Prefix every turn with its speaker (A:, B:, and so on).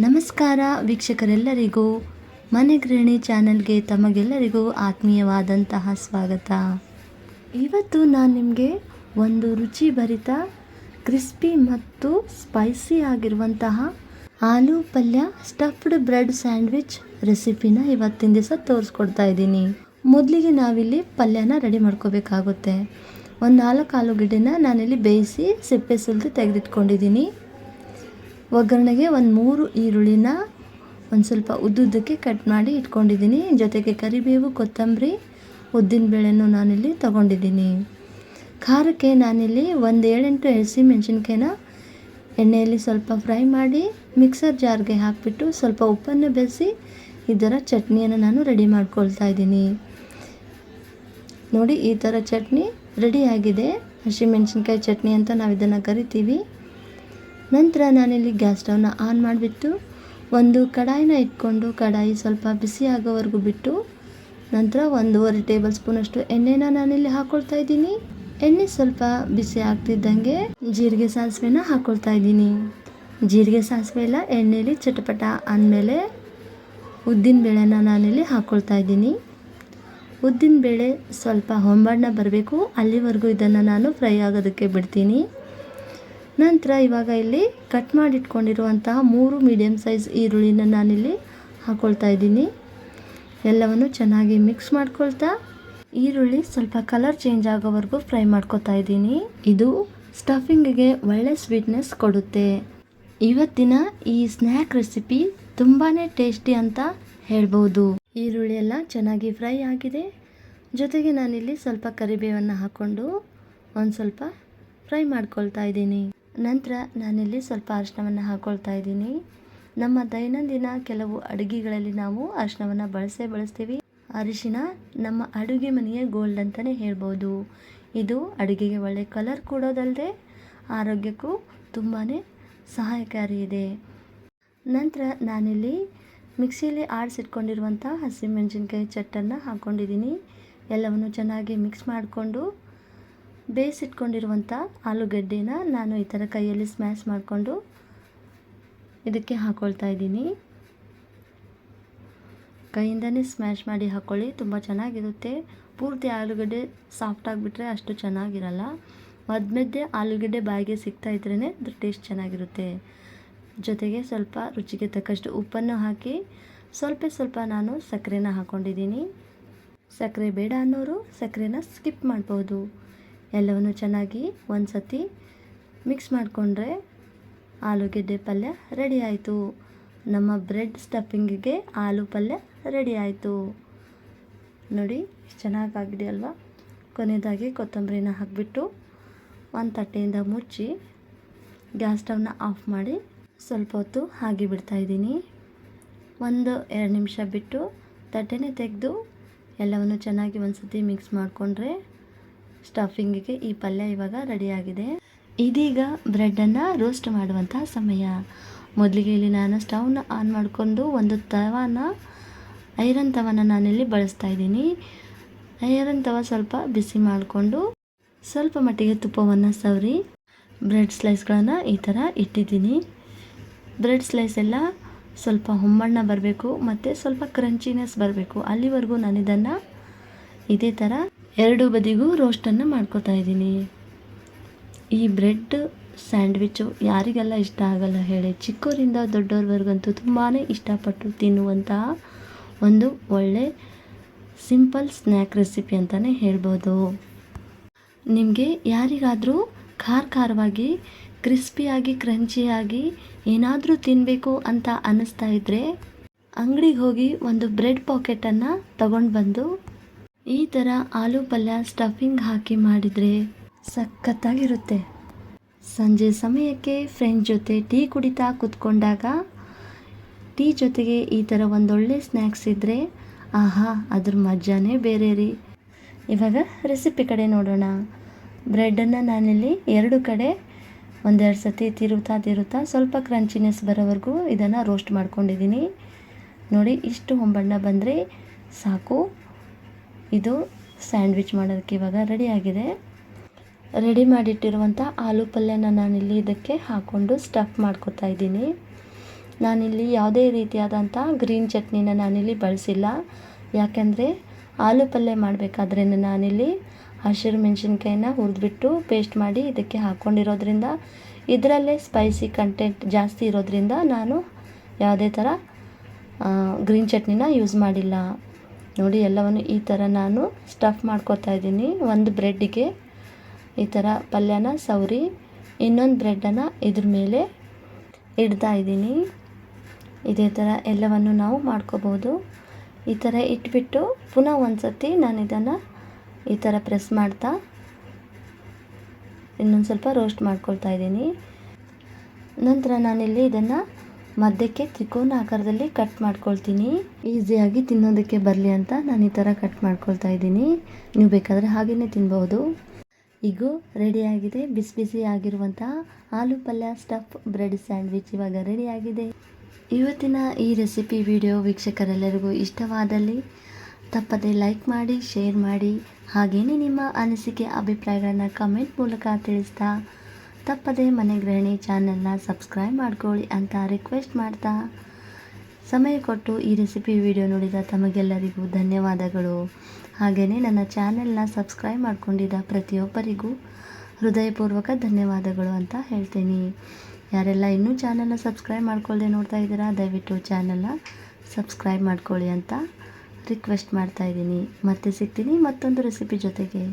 A: ನಮಸ್ಕಾರ ವೀಕ್ಷಕರೆಲ್ಲರಿಗೂ. ಮನೆ ಗೃಹಿಣಿ ಚಾನಲ್ಗೆ ತಮಗೆಲ್ಲರಿಗೂ ಆತ್ಮೀಯವಾದಂತಹ ಸ್ವಾಗತ. ಇವತ್ತು ನಾನು ನಿಮಗೆ ಒಂದು ರುಚಿ ಭರಿತ ಕ್ರಿಸ್ಪಿ ಮತ್ತು ಸ್ಪೈಸಿ ಆಗಿರುವಂತಹ ಆಲೂ ಪಲ್ಯ ಸ್ಟಫ್ಡ್ ಬ್ರೆಡ್ ಸ್ಯಾಂಡ್ವಿಚ್ ರೆಸಿಪಿನ ಇವತ್ತಿನ ದಿವಸ ತೋರಿಸ್ಕೊಡ್ತಾ ಇದ್ದೀನಿ. ಮೊದಲಿಗೆ ನಾವಿಲ್ಲಿ ಪಲ್ಯನ ರೆಡಿ ಮಾಡ್ಕೋಬೇಕಾಗುತ್ತೆ. ಒಂದು ನಾಲ್ಕು ಆಲೂಗಡ್ಡೆನ ನಾನಿಲ್ಲಿ ಬೇಯಿಸಿ ಸಿಪ್ಪೆ ಸುಲಿದು ತೆಗೆದಿಟ್ಕೊಂಡಿದ್ದೀನಿ. ಒಗ್ಗರಣೆಗೆ ಒಂದು ಮೂರು ಈರುಳ್ಳಿನ ಒಂದು ಸ್ವಲ್ಪ ಉದ್ದುದ್ದಕ್ಕೆ ಕಟ್ ಮಾಡಿ ಇಟ್ಕೊಂಡಿದ್ದೀನಿ. ಜೊತೆಗೆ ಕರಿಬೇವು, ಕೊತ್ತಂಬರಿ, ಉದ್ದಿನ ಉದ್ದಿನಬೇಳೆನೂ ನಾನಿಲ್ಲಿ ತಗೊಂಡಿದ್ದೀನಿ. ಖಾರಕ್ಕೆ ನಾನಿಲ್ಲಿ ಒಂದು ಏಳೆಂಟು ಹಸಿ ಮೆಣಸಿನ್ಕಾಯಿನ ಎಣ್ಣೆಯಲ್ಲಿ ಸ್ವಲ್ಪ ಫ್ರೈ ಮಾಡಿ ಮಿಕ್ಸರ್ ಜಾರ್ಗೆ ಹಾಕಿಬಿಟ್ಟು ಸ್ವಲ್ಪ ಉಪ್ಪನ್ನು ಬೆರೆಸಿ ಇದರ ಚಟ್ನಿಯನ್ನು ನಾನು ರೆಡಿ ಮಾಡ್ಕೊಳ್ತಾ ಇದ್ದೀನಿ. ನೋಡಿ, ಈ ಥರ ಚಟ್ನಿ ರೆಡಿಯಾಗಿದೆ ಹಸಿಮೆಣಸಿನ್ಕಾಯಿ ಚಟ್ನಿ ಅಂತ ನಾವು ಇದನ್ನು ಕರಿತೀವಿ. ನಂತರ ನಾನಿಲ್ಲಿ ಗ್ಯಾಸ್ ಸ್ಟವ್ನ ಆನ್ ಮಾಡಿಬಿಟ್ಟು ಒಂದು ಕಡಾಯಿನ ಇಟ್ಕೊಂಡು ಕಡಾಯಿ ಸ್ವಲ್ಪ ಬಿಸಿ ಆಗೋವರೆಗೂ ಬಿಟ್ಟು ನಂತರ ಒಂದೂವರೆ ಟೇಬಲ್ ಸ್ಪೂನಷ್ಟು ಎಣ್ಣೆನ ನಾನಿಲ್ಲಿ ಹಾಕ್ಕೊಳ್ತಾ ಇದ್ದೀನಿ. ಎಣ್ಣೆ ಸ್ವಲ್ಪ ಬಿಸಿ ಆಗ್ತಿದ್ದಂಗೆ ಜೀರಿಗೆ ಸಾಸಿವೆನ ಹಾಕ್ಕೊಳ್ತಾ ಇದ್ದೀನಿ. ಜೀರಿಗೆ ಸಾಸಿವೆ ಎಲ್ಲ ಎಣ್ಣೆಯಲ್ಲಿ ಚಟಪಟ ಅಂದಮೇಲೆ ಉದ್ದಿನ ಬೇಳೆನ ನಾನಿಲ್ಲಿ ಹಾಕ್ಕೊಳ್ತಾ ಇದ್ದೀನಿ. ಉದ್ದಿನ ಬೇಳೆ ಸ್ವಲ್ಪ ಹೊಂಬಣ್ಣ ಬರಬೇಕು. ಅಲ್ಲಿವರೆಗೂ ಇದನ್ನು ನಾನು ಫ್ರೈ ಆಗೋದಕ್ಕೆ ಬಿಡ್ತೀನಿ. ನಂತರ ಇವಾಗ ಇಲ್ಲಿ ಕಟ್ ಮಾಡಿಟ್ಕೊಂಡಿರುವಂತಹ ಮೂರು ಮೀಡಿಯಮ್ ಸೈಜ್ ಈರುಳ್ಳಿನ ನಾನಿಲ್ಲಿ ಹಾಕ್ಕೊಳ್ತಾ ಇದ್ದೀನಿ. ಎಲ್ಲವನ್ನು ಚೆನ್ನಾಗಿ ಮಿಕ್ಸ್ ಮಾಡ್ಕೊಳ್ತಾ ಈರುಳ್ಳಿ ಸ್ವಲ್ಪ ಕಲರ್ ಚೇಂಜ್ ಆಗೋವರೆಗೂ ಫ್ರೈ ಮಾಡ್ಕೊತಾ ಇದ್ದೀನಿ. ಇದು ಸ್ಟಫಿಂಗಿಗೆ ಒಳ್ಳೆ ಸ್ವೀಟ್ನೆಸ್ ಕೊಡುತ್ತೆ. ಇವತ್ತಿನ ಈ ಸ್ನ್ಯಾಕ್ ರೆಸಿಪಿ ತುಂಬಾ ಟೇಸ್ಟಿ ಅಂತ ಹೇಳ್ಬೋದು. ಈರುಳ್ಳಿ ಎಲ್ಲ ಚೆನ್ನಾಗಿ ಫ್ರೈ ಆಗಿದೆ. ಜೊತೆಗೆ ನಾನಿಲ್ಲಿ ಸ್ವಲ್ಪ ಕರಿಬೇವನ್ನು ಹಾಕ್ಕೊಂಡು ಒಂದು ಸ್ವಲ್ಪ ಫ್ರೈ ಮಾಡ್ಕೊಳ್ತಾ ಇದ್ದೀನಿ. ನಂತರ ನಾನಿಲ್ಲಿ ಸ್ವಲ್ಪ ಅರಿಶಿಣವನ್ನು ಹಾಕ್ಕೊಳ್ತಾ ಇದ್ದೀನಿ. ನಮ್ಮ ದೈನಂದಿನ ಕೆಲವು ಅಡುಗೆಗಳಲ್ಲಿ ನಾವು ಅರಿಶಿನವನ್ನು ಬಳಸೇ ಬಳಸ್ತೀವಿ. ಅರಿಶಿನ ನಮ್ಮ ಅಡುಗೆ ಮನೆಯ ಗೋಲ್ಡ್ ಅಂತಲೇ ಹೇಳ್ಬೋದು. ಇದು ಅಡುಗೆಗೆ ಒಳ್ಳೆ ಕಲರ್ ಕೊಡೋದಲ್ಲದೆ ಆರೋಗ್ಯಕ್ಕೂ ತುಂಬಾ ಸಹಾಯಕಾರಿ ಇದೆ. ನಂತರ ನಾನಿಲ್ಲಿ ಮಿಕ್ಸಿಯಲ್ಲಿ ಆಡಿಸಿಟ್ಕೊಂಡಿರುವಂಥ ಹಸಿಮೆಣಸಿನ್ಕಾಯಿ ಚಟ್ಟನ್ನು ಹಾಕ್ಕೊಂಡಿದ್ದೀನಿ. ಎಲ್ಲವನ್ನು ಚೆನ್ನಾಗಿ ಮಿಕ್ಸ್ ಮಾಡಿಕೊಂಡು ಬೇಯಿಸಿಟ್ಕೊಂಡಿರುವಂಥ ಆಲೂಗಡ್ಡೆನ ನಾನು ಈ ಥರ ಕೈಯಲ್ಲಿ ಸ್ಮ್ಯಾಶ್ ಮಾಡಿಕೊಂಡು ಇದಕ್ಕೆ ಹಾಕ್ಕೊಳ್ತಾ ಇದ್ದೀನಿ. ಕೈಯಿಂದನೇ ಸ್ಮ್ಯಾಶ್ ಮಾಡಿ ಹಾಕ್ಕೊಳ್ಳಿ ತುಂಬ ಚೆನ್ನಾಗಿರುತ್ತೆ. ಪೂರ್ತಿ ಆಲೂಗಡ್ಡೆ ಸಾಫ್ಟ್ ಆಗಿಬಿಟ್ರೆ ಅಷ್ಟು ಚೆನ್ನಾಗಿರಲ್ಲ. ಮಧ್ಯೆ ಆಲೂಗಡ್ಡೆ ಬಾಯಿಗೆ ಸಿಗ್ತಾ ಇದ್ರೇ ಅದ್ರ ಟೇಸ್ಟ್ ಚೆನ್ನಾಗಿರುತ್ತೆ. ಜೊತೆಗೆ ಸ್ವಲ್ಪ ರುಚಿಗೆ ತಕ್ಕಷ್ಟು ಉಪ್ಪನ್ನು ಹಾಕಿ, ಸ್ವಲ್ಪ ಸ್ವಲ್ಪ ನಾನು ಸಕ್ಕರೆನ ಹಾಕ್ಕೊಂಡಿದ್ದೀನಿ ಸಕ್ಕರೆ ಬೇಡ ಅನ್ನೋರು ಸಕ್ಕರೆನ ಸ್ಕಿಪ್ ಮಾಡ್ಬೋದು. ಎಲ್ಲವನ್ನು ಚೆನ್ನಾಗಿ ಒಂದು ಸತಿ ಮಿಕ್ಸ್ ಮಾಡಿಕೊಂಡ್ರೆ ಆಲೂಗೆಡ್ಡೆ ಪಲ್ಯ ರೆಡಿ ಆಯಿತು. ನಮ್ಮ ಬ್ರೆಡ್ ಸ್ಟಫಿಂಗಿಗೆ ಆಲೂ ಪಲ್ಯ ರೆಡಿ ಆಯಿತು. ನೋಡಿ ಚೆನ್ನಾಗಾಗಿದೆ ಅಲ್ವಾ? ಕೊನೆಯದಾಗಿ ಕೊತ್ತಂಬರಿನ ಹಾಕಿಬಿಟ್ಟು ಒಂದು ತಟ್ಟೆಯಿಂದ ಮುಚ್ಚಿ ಗ್ಯಾಸ್ ಸ್ಟವ್ನ ಆಫ್ ಮಾಡಿ ಸ್ವಲ್ಪ ಹೊತ್ತು ಹಾಗೆ ಬಿಡ್ತಾಯಿದ್ದೀನಿ ಒಂದು, ಎರಡು ನಿಮಿಷ ಬಿಟ್ಟು ತಟ್ಟೆನೇ ತೆಗೆದು ಎಲ್ಲವನ್ನು ಚೆನ್ನಾಗಿ ಒಂದು ಸತಿ ಮಿಕ್ಸ್ ಮಾಡಿಕೊಂಡ್ರೆ ಸ್ಟಫಿಂಗಿಗೆ ಈ ಪಲ್ಯ ಇವಾಗ ರೆಡಿಯಾಗಿದೆ. ಇದೀಗ ಬ್ರೆಡ್ಡನ್ನು ರೋಸ್ಟ್ ಮಾಡುವಂಥ ಸಮಯ. ಮೊದಲಿಗೆ ಇಲ್ಲಿ ನಾನು ಸ್ಟವ್ನ ಆನ್ ಮಾಡಿಕೊಂಡು ಒಂದು ತವಾನ, ಐರನ್ ತವನ ನಾನಿಲ್ಲಿ ಬಳಸ್ತಾ ಇದ್ದೀನಿ. ಐರನ್ ತವ ಸ್ವಲ್ಪ ಬಿಸಿ ಮಾಡಿಕೊಂಡು ಸ್ವಲ್ಪ ಮಟ್ಟಿಗೆ ತುಪ್ಪವನ್ನು ಸವರಿ, ಬ್ರೆಡ್ ಸ್ಲೈಸ್ಗಳನ್ನು ಈ ಥರ ಇಟ್ಟಿದ್ದೀನಿ. ಬ್ರೆಡ್ ಸ್ಲೈಸ್ ಎಲ್ಲ ಸ್ವಲ್ಪ ಹೊಮ್ಮಣ್ಣ ಬರಬೇಕು ಮತ್ತು ಸ್ವಲ್ಪ ಕ್ರಂಚಿನೆಸ್ ಬರಬೇಕು. ಅಲ್ಲಿವರೆಗೂ ನಾನು ಇದನ್ನು ಇದೇ ಥರ ಎರಡು ಬದಿಗೂ ರೋಸ್ಟನ್ನು ಮಾಡ್ಕೋತಾ ಇದ್ದೀನಿ. ಈ ಬ್ರೆಡ್ ಸ್ಯಾಂಡ್ವಿಚ್ಚು ಯಾರಿಗೆಲ್ಲ ಇಷ್ಟ ಆಗಲ್ಲ ಹೇಳಿ. ಚಿಕ್ಕೋರಿಂದ ದೊಡ್ಡವ್ರವರೆಗಂತೂ ತುಂಬಾ ಇಷ್ಟಪಟ್ಟು ತಿನ್ನುವಂತಹ ಒಂದು ಒಳ್ಳೆ ಸಿಂಪಲ್ ಸ್ನ್ಯಾಕ್ ರೆಸಿಪಿ ಅಂತಲೇ ಹೇಳ್ಬೋದು. ನಿಮಗೆ ಯಾರಿಗಾದರೂ ಖಾರ ಖಾರವಾಗಿ ಕ್ರಿಸ್ಪಿಯಾಗಿ ಕ್ರಂಚಿಯಾಗಿ ಏನಾದರೂ ತಿನ್ನಬೇಕು ಅಂತ ಅನ್ನಿಸ್ತಾ ಇದ್ದರೆ ಅಂಗಡಿಗೆ ಹೋಗಿ ಒಂದು ಬ್ರೆಡ್ ಪಾಕೆಟನ್ನು ತಗೊಂಡು ಬಂದು ಈ ಥರ ಆಲೂ ಪಲ್ಯ ಸ್ಟಫಿಂಗ್ ಹಾಕಿ ಮಾಡಿದರೆ ಸಖತ್ತಾಗಿರುತ್ತೆ. ಸಂಜೆ ಸಮಯಕ್ಕೆ ಫ್ರೆಂಡ್ ಜೊತೆ ಟೀ ಕುಡಿತಾ ಕೂತ್ಕೊಂಡಾಗ ಟೀ ಜೊತೆಗೆ ಈ ಥರ ಒಂದೊಳ್ಳೆ ಸ್ನ್ಯಾಕ್ಸ್ ಇದ್ದರೆ ಆಹಾ, ಅದ್ರ ಮಜಾನೇ ಬೇರೆ ರೀ. ಇವಾಗ ರೆಸಿಪಿ ಕಡೆ ನೋಡೋಣ. ಬ್ರೆಡನ್ನು ನಾನಿಲ್ಲಿ ಎರಡು ಕಡೆ ಒಂದೆರಡು ಸತಿ ತಿರುತ್ತಾ ತಿರುತ್ತಾ ಸ್ವಲ್ಪ ಕ್ರಂಚಿನೆಸ್ ಬರೋವರೆಗೂ ಇದನ್ನು ರೋಸ್ಟ್ ಮಾಡ್ಕೊಂಡಿದ್ದೀನಿ. ನೋಡಿ ಇಷ್ಟು ಹೊಂಬಣ್ಣ ಬಂದರೆ ಸಾಕು. ಇದು ಸ್ಯಾಂಡ್ವಿಚ್ ಮಾಡೋದಕ್ಕೆ ಇವಾಗ ರೆಡಿಯಾಗಿದೆ ರೆಡಿ ಮಾಡಿಟ್ಟಿರುವಂಥ ಆಲೂ ಪಲ್ಯನ ನಾನಿಲ್ಲಿ ಇದಕ್ಕೆ ಹಾಕ್ಕೊಂಡು ಸ್ಟಫ್ ಮಾಡ್ಕೊತಾ ಇದ್ದೀನಿ. ನಾನಿಲ್ಲಿ ಯಾವುದೇ ರೀತಿಯಾದಂಥ ಗ್ರೀನ್ ಚಟ್ನಿನ ನಾನಿಲ್ಲಿ ಬಳಸಿಲ್ಲ. ಯಾಕೆಂದರೆ ಆಲೂ ಪಲ್ಯ ಮಾಡಬೇಕಾದ್ರೆ ನಾನಿಲ್ಲಿ ಹಸಿರು ಮೆಣಸಿನ್ಕಾಯಿನ ಹುರಿದ್ಬಿಟ್ಟು ಪೇಸ್ಟ್ ಮಾಡಿ ಇದಕ್ಕೆ ಹಾಕ್ಕೊಂಡಿರೋದ್ರಿಂದ ಇದರಲ್ಲೇ ಸ್ಪೈಸಿ ಕಂಟೆಂಟ್ ಜಾಸ್ತಿ ಇರೋದ್ರಿಂದ ನಾನು ಯಾವುದೇ ಥರ ಗ್ರೀನ್ ಚಟ್ನಿನ ಯೂಸ್ ಮಾಡಿಲ್ಲ. ನೋಡಿ, ಎಲ್ಲವನ್ನು ಈ ಥರ ನಾನು ಸ್ಟಫ್ ಮಾಡ್ಕೋತಾ ಇದ್ದೀನಿ. ಒಂದು ಬ್ರೆಡ್ಡಿಗೆ ಈ ಥರ ಪಲ್ಯನ ಸವರಿ, ಇನ್ನೊಂದು ಬ್ರೆಡ್ಡನ್ನು ಇದ್ರ ಮೇಲೆ ಇಡ್ತಾ ಇದ್ದೀನಿ. ಇದೇ ಥರ ಎಲ್ಲವನ್ನು ನಾವು ಮಾಡ್ಕೋಬೋದು. ಈ ಥರ ಇಟ್ಬಿಟ್ಟು ಪುನಃ ಒಂದು ಸತಿ ನಾನು ಇದನ್ನು ಈ ಥರ ಪ್ರೆಸ್ ಮಾಡ್ತಾ ಇನ್ನೊಂದು ಸ್ವಲ್ಪ ರೋಸ್ಟ್ ಮಾಡ್ಕೊಳ್ತಾ ಇದ್ದೀನಿ. ನಂತರ ನಾನಿಲ್ಲಿ ಇದನ್ನು ಮಧ್ಯಕ್ಕೆ ತ್ರಿಕೋನ ಆಕಾರದಲ್ಲಿ ಕಟ್ ಮಾಡ್ಕೊಳ್ತೀನಿ. ಈಸಿಯಾಗಿ ತಿನ್ನೋದಕ್ಕೆ ಬರಲಿ ಅಂತ ನಾನು ಈ ಥರ ಕಟ್ ಮಾಡ್ಕೊಳ್ತಾ ಇದ್ದೀನಿ. ನೀವು ಬೇಕಾದರೆ ಹಾಗೆಯೇ ತಿನ್ಬೋದು ಈಗ ರೆಡಿಯಾಗಿದೆ ಬಿಸಿ ಬಿಸಿ ಆಗಿರುವಂಥ ಆಲೂ ಪಲ್ಯ ಸ್ಟಫ್ ಬ್ರೆಡ್ ಸ್ಯಾಂಡ್ವಿಚ್ ಇವಾಗ ರೆಡಿಯಾಗಿದೆ ಇವತ್ತಿನ ಈ ರೆಸಿಪಿ ವಿಡಿಯೋ ವೀಕ್ಷಕರೆಲ್ಲರಿಗೂ ಇಷ್ಟವಾದಲ್ಲಿ ತಪ್ಪದೆ ಲೈಕ್ ಮಾಡಿ ಶೇರ್ ಮಾಡಿ ಹಾಗೆಯೇ ನಿಮ್ಮ ಅನಿಸಿಕೆ, ಅಭಿಪ್ರಾಯಗಳನ್ನು ಕಮೆಂಟ್ ಮೂಲಕ ತಿಳಿಸ್ತಾ ತಪ್ಪದೆ ಮನೆ ಗೃಹಿಣಿ ಚಾನಲ್ನ ಸಬ್ಸ್ಕ್ರೈಬ್ ಮಾಡ್ಕೊಳ್ಳಿ ಅಂತ ರಿಕ್ವೆಸ್ಟ್ ಮಾಡ್ತಾ ಸಮಯ ಕೊಟ್ಟು ಈ ರೆಸಿಪಿ ವಿಡಿಯೋ ನೋಡಿದ ತಮಗೆಲ್ಲರಿಗೂ ಧನ್ಯವಾದಗಳು. ಹಾಗೆಯೇ ನನ್ನ ಚಾನೆಲ್ನ ಸಬ್ಸ್ಕ್ರೈಬ್ ಮಾಡಿಕೊಂಡಿದ್ದ ಪ್ರತಿಯೊಬ್ಬರಿಗೂ ಹೃದಯಪೂರ್ವಕ ಧನ್ಯವಾದಗಳು ಅಂತ ಹೇಳ್ತೀನಿ. ಯಾರೆಲ್ಲ ಇನ್ನೂ ಚಾನಲ್ನ ಸಬ್ಸ್ಕ್ರೈಬ್ ಮಾಡ್ಕೊಳ್ಳದೆ ನೋಡ್ತಾ ಇದ್ದೀರಾ, ದಯವಿಟ್ಟು ಚಾನಲ್ನ ಸಬ್ಸ್ಕ್ರೈಬ್ ಮಾಡ್ಕೊಳ್ಳಿ ಅಂತ ರಿಕ್ವೆಸ್ಟ್ ಮಾಡ್ತಾ ಇದ್ದೀನಿ. ಮತ್ತೆ ಸಿಗ್ತೀನಿ ಮತ್ತೊಂದು ರೆಸಿಪಿ ಜೊತೆಗೆ.